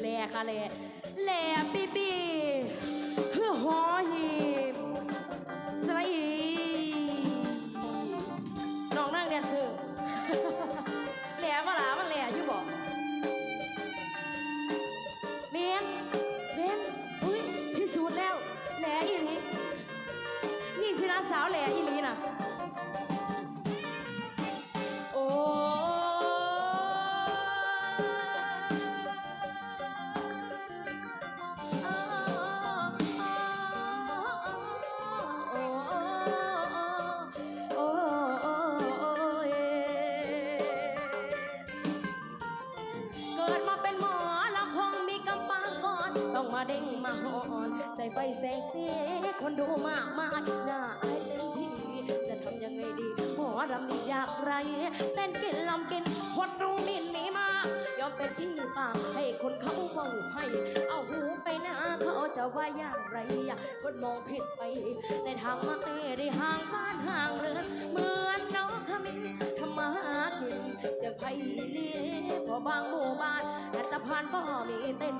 แหล่ค่ะแหล่แหล่ปีปีเพื่อหอหีบสไลอีน้องนั่งแดนเซอร์แหล่ว่าหลามันแหล่อยู่บอกเมนเมนอุ้ยพิสูจน์แล้วแหล่อีหลีนี่สินะสาวแหล่อี เด้งมาหอนใส่ไฟแสงสีคนดูมากมายหน่าอายเต็มที่จะทำยังไงดีหมอรำนี่อยากไรเต้นกินลำกินคนดูหมินมีมายอมเป็นที่ปากให้คนเขาเฝ้าให้ เอาหูไปนะเขาจะว่าอย่างไรคนมองผิดไป ในทางมาเอได้ห่างบ้านห่างเรือนเหมือนน้องขมิ้นทำมาหากินเสียงไผ่นี้พอบางหมู่บ้านแต่ตะพานก็มีเต้น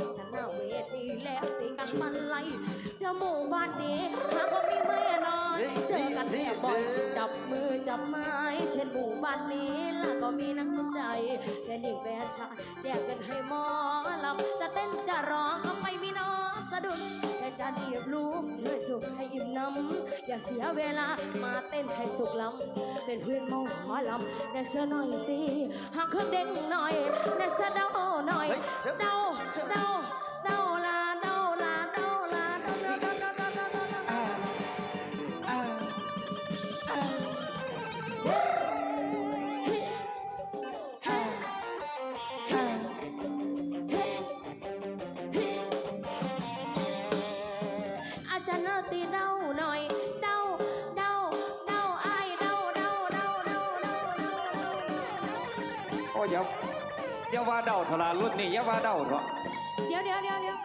หมู่บ้านนี้หากว่ามีไม่นอนเจอกันแทบบ่อยจับมือจับไม้เช่นหมู่บ้านนี้แล้วก็มีน้ำใจแฟนหญิงแฟนชายแจกกันให้หมอลำจะเต้นจะร้องก็ไม่มีน้อสะดุดแค่จะเดียบลูกช่วยสุขให้อิ่มน้ำอย่าเสียเวลามาเต้นให้สุขลำเป็นเพื่อนหมอลำแดนเซอร์หน่อยสิหากเครื่องเด้งหน่อยแดนเซอร์เดาหน่อยเดาเดาเดา อาจารย์เดาหน่อยเดาเดาเดาไอายเดาเดาเดาเดาเดาเดาโอ้ยอย่าอย่าว่าเดาเถอะละรุ่นนี้อย่าว่าเดาเถอะเดี๋ยวเดี๋ยวเดี๋ยวเดี๋ยว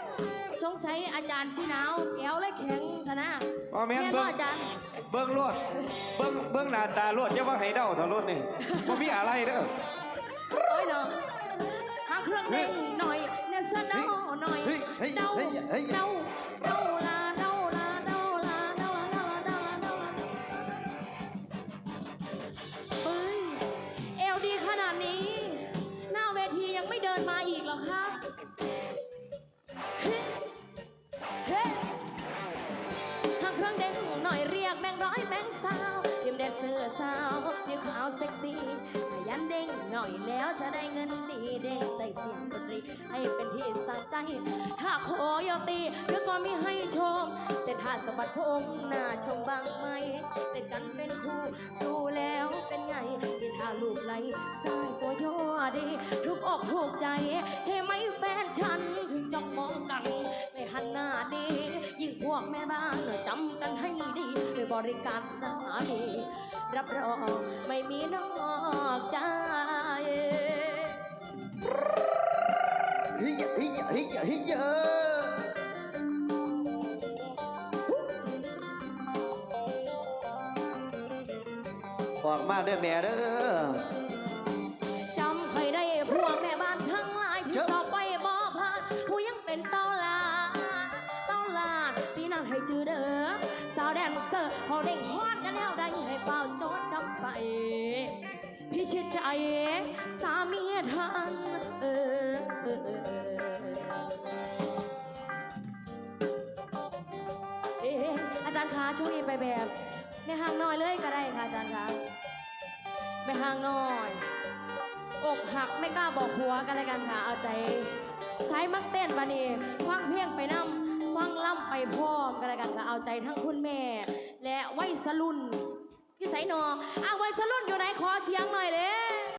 สงสัยอาจารย์สิหนาวแอวเลยแข็งซะนะว่าแม่นเรียนเบิ่งอาจารย์เบิ่งรวดเบิ่งเบิ่งหน้าตารวดอย่าว่าให้เดาเถอะรุ่นนี้บ่มีอะไรเด้อโอ้ยเนาะหาเครื่องเด้งหน่อย จะได้เงินดีเด้งใส่เสียงดนตรีให้เป็นที่สะใจ ถ้าโคโยตีหรือก็มีให้ชมเต้นท่าสะบัดพงหน้าชมบางไหมเต้นกันเป็นคู่ดูแล้วเป็นไงเต้นท่าลูกไหลสร้างตัวย่อดีทุกอกถูกใจ ใช่ไหมแฟนฉันถึงจ้องมองกันไม่หันหน้าดียิ่งพวกแม่บ้านจำกันให้ดีด้วยบริการสามีรับรองไม่มีนอกใจ เฮ้ยเฮ้ยเฮ้ยเฮ้ยเออออกมาเด้อแม่เด้อจำให้ได้พวกแม่บ้านทั้งหลายที่เจ้าสอบไปบ่ผ่านผู้ยังเป็นเต้าลาดเต้าลาดปีนั้นให้จือเด้อสาวแดนเซอร์พอเด้งฮอดกันแล้วได้ให้เฝ้าโจดจำไป พี่ชิดใจสามีทันเออเอ๊ะอาจารย์คะช่วงนี้ไปแบบไม่ห่างน้อยเลยก็ได้ค่ะอาจารย์คะไม่ห่างน้อย อกหักไม่กล้าบอกผัวกันเลยกันค่ะ เอาใจสายมักเต้นวันนี้ฟังเพลงไปนำฟังล่ำไปพร้อมกันเลยกันค่ะ เอาใจทั้งคุณแม่ และวัยสรุ่น อยู่ไสนออ้าววัยสรุ่นอยู่ไหนขอเสียงหน่อยเลย